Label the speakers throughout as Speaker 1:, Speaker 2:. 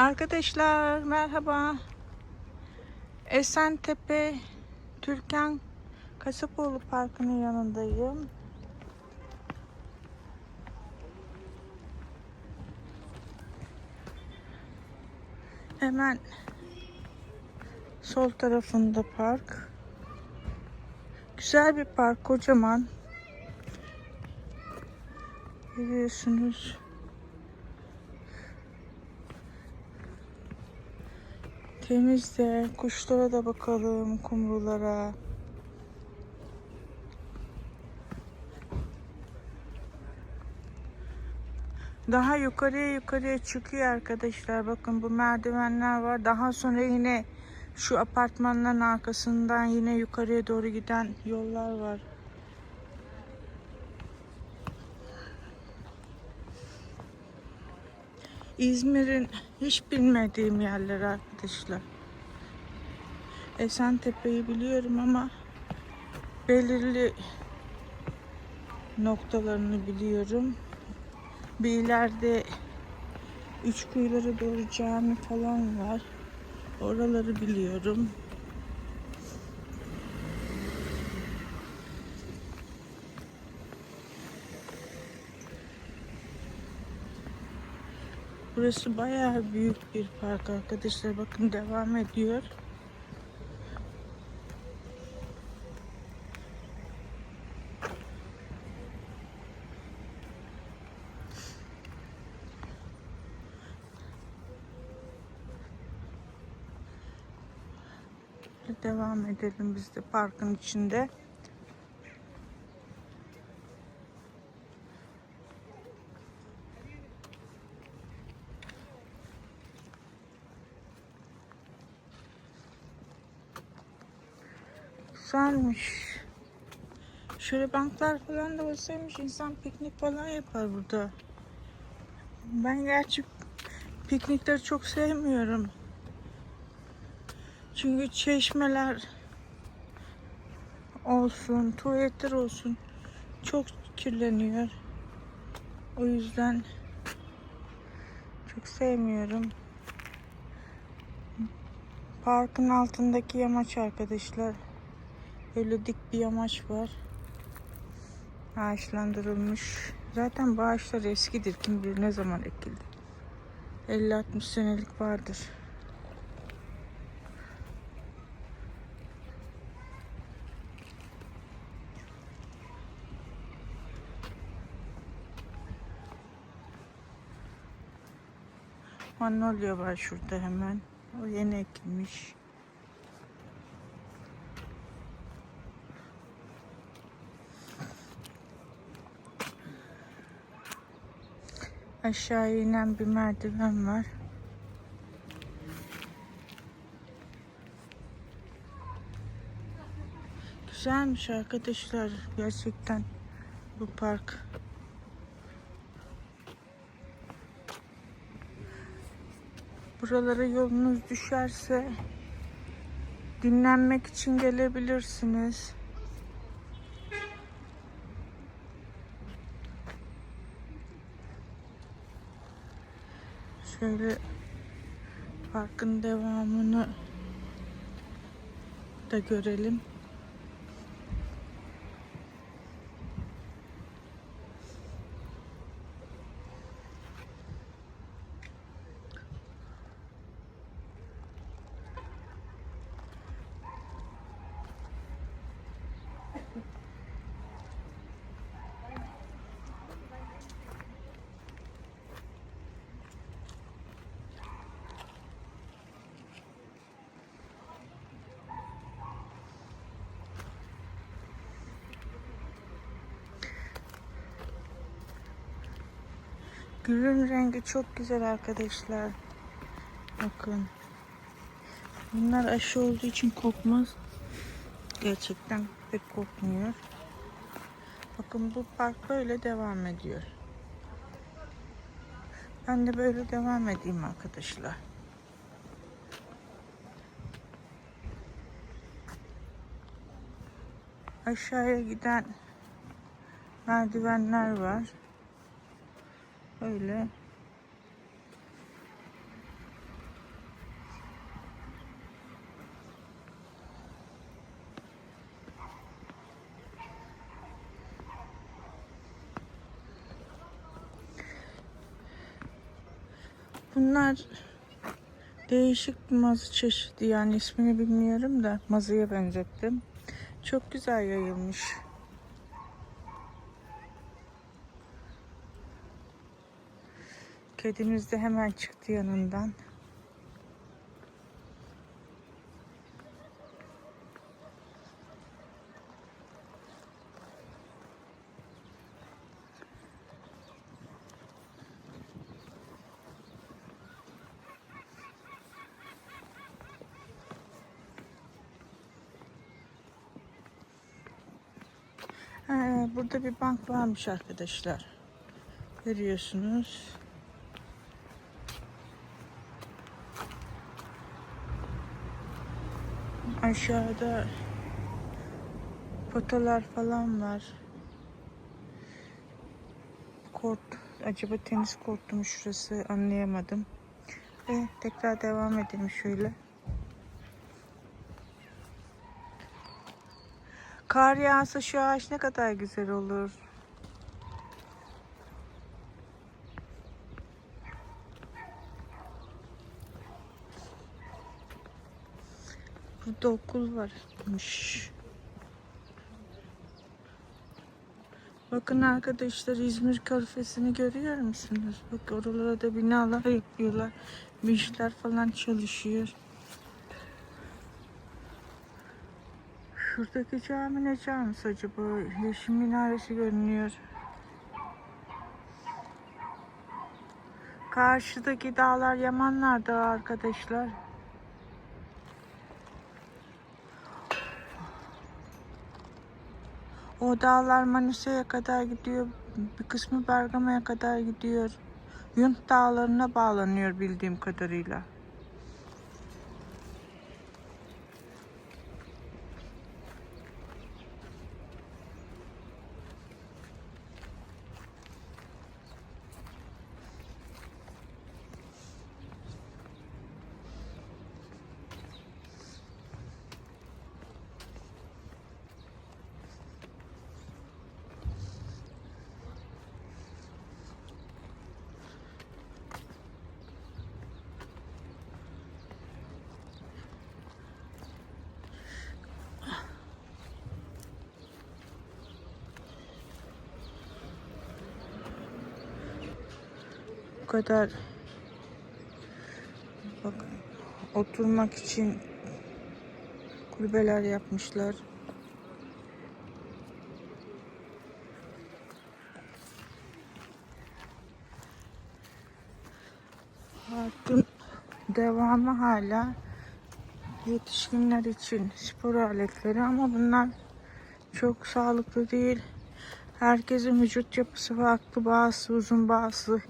Speaker 1: Arkadaşlar merhaba. Esentepe Türkan Kasapoğlu Parkı'nın yanındayım. Hemen sol tarafında park. Güzel bir park, kocaman. Görüyorsunuz. Temiz de kuşlara da bakalım kumrulara. Daha yukarıya yukarıya çıkıyor arkadaşlar. Bakın bu merdivenler var. Daha sonra yine şu apartmanların arkasından yine yukarıya doğru giden yollar var. İzmir'in hiç bilmediğim yerler arkadaşlar. Esentepe'yi biliyorum ama belirli noktalarını biliyorum. Bir ileride üç kuyulara doğru cami falan var. Oraları biliyorum. Burası bayağı büyük bir park arkadaşlar. Bakın devam ediyor. Devam edelim biz de parkın içinde. Güzelmiş. Şöyle banklar falan da olsaymış insan piknik falan yapar burada. Ben gerçi piknikleri çok sevmiyorum. Çünkü çeşmeler olsun, tuvaletler olsun çok kirleniyor. O yüzden çok sevmiyorum. Parkın altındaki yamaç arkadaşlar. Öyle dik bir yamaç var. Ağaçlandırılmış. Zaten bu ağaçlar eskidir. Kim bilir ne zaman ekildi. 50-60 senelik vardır. Manolya var şurada hemen. O yeni ekilmiş. Aşağı inen bir merdiven var. Güzelmiş arkadaşlar gerçekten bu park. Buralara yolunuz düşerse dinlenmek için gelebilirsiniz. Şöyle parkın devamını da görelim. Gülün rengi çok güzel arkadaşlar. Bakın. Bunlar aşı olduğu için kokmaz. Gerçekten pek kokmuyor. Bakın bu park böyle devam ediyor. Ben de böyle devam edeyim arkadaşlar. Aşağıya giden merdivenler var. Öyle. Bunlar değişik bir mazı çeşidi yani ismini bilmiyorum da mazıya benzettim. Çok güzel yayılmış. Kedimiz de hemen çıktı yanından. Burada bir bank varmış arkadaşlar. Görüyorsunuz. Aşağıda fotolar falan var. Kort, acaba tenis kortu mu şurası anlayamadım. Ve tekrar devam edelim şöyle. Kar yağsa şu ağaç ne kadar güzel olur. Burada okul varmış. Bakın arkadaşlar İzmir Körfezi'ni görüyor musunuz? Bak oralara da binalar yapıyorlar. Mişler falan çalışıyor. Şuradaki cami ne camisi acaba? Yeşil minaresi görünüyor. Karşıdaki dağlar Yamanlar Dağı arkadaşlar. O dağlar Manisa'ya kadar gidiyor. Bir kısmı Bergama'ya kadar gidiyor. Yunt dağlarına bağlanıyor bildiğim kadarıyla. Bu kadar bak oturmak için kulübeler yapmışlar. Parkın devamı hala yetişkinler için spor aletleri ama bunlar çok sağlıklı değil. Herkesin vücut yapısı farklı. Bazısı uzun, bazısı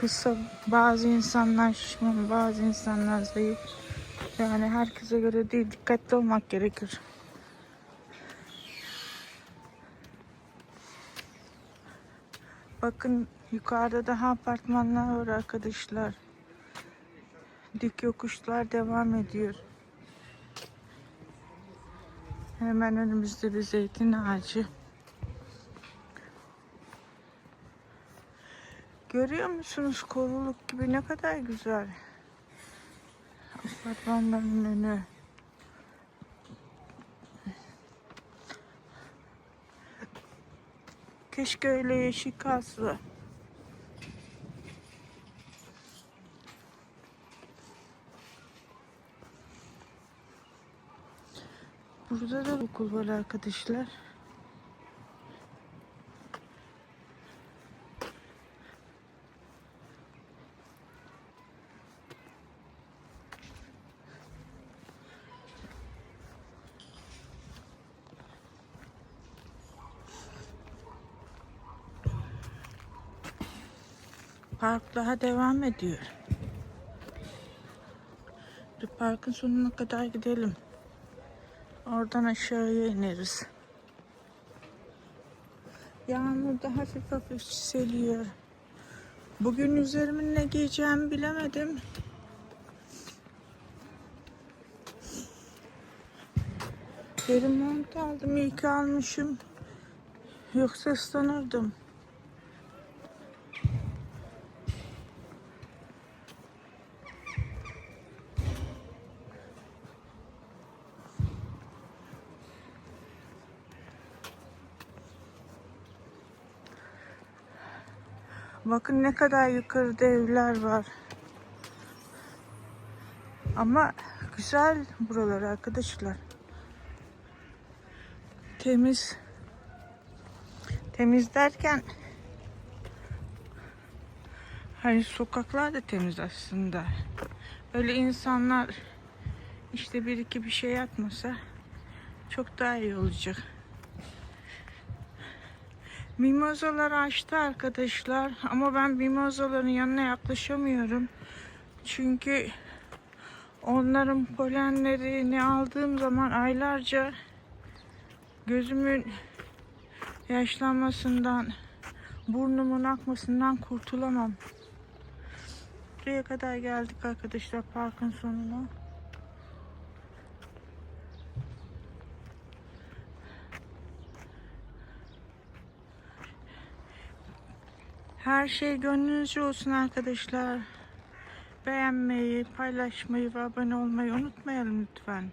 Speaker 1: kısa. Bazı insanlar şişman, bazı insanlar zayıf. Yani herkese göre değil. Dikkatli olmak gerekir. Bakın yukarıda daha apartmanlar var arkadaşlar. Dik yokuşlar devam ediyor. Hemen önümüzde bir zeytin ağacı. Görüyor musunuz koruluk gibi ne kadar güzel. Apartmanların önü. Keşke öyle yeşil kalsa. Burada da okul var arkadaşlar. Park daha devam ediyor. Dur parkın sonuna kadar gidelim. Oradan aşağıya ineriz. Yağmur da hafif hafif çiseliyor. Bugün üzerimin ne giyeceğimi bilemedim. Deri mont aldım. İyi ki almışım. Yoksa ıslanırdım. Bakın ne kadar yukarıda evler var. Ama güzel buralar arkadaşlar. Temiz. Temiz derken hani sokaklar da temiz aslında. Öyle insanlar işte bir iki bir şey yapmasa çok daha iyi olacak. Mimozalar açtı arkadaşlar ama ben mimozaların yanına yaklaşamıyorum. Çünkü onların polenlerini aldığım zaman aylarca gözümün yaşlanmasından, burnumun akmasından kurtulamam. Buraya kadar geldik arkadaşlar parkın sonuna. Her şey gönlünüzce olsun arkadaşlar. Beğenmeyi, paylaşmayı ve abone olmayı unutmayalım lütfen.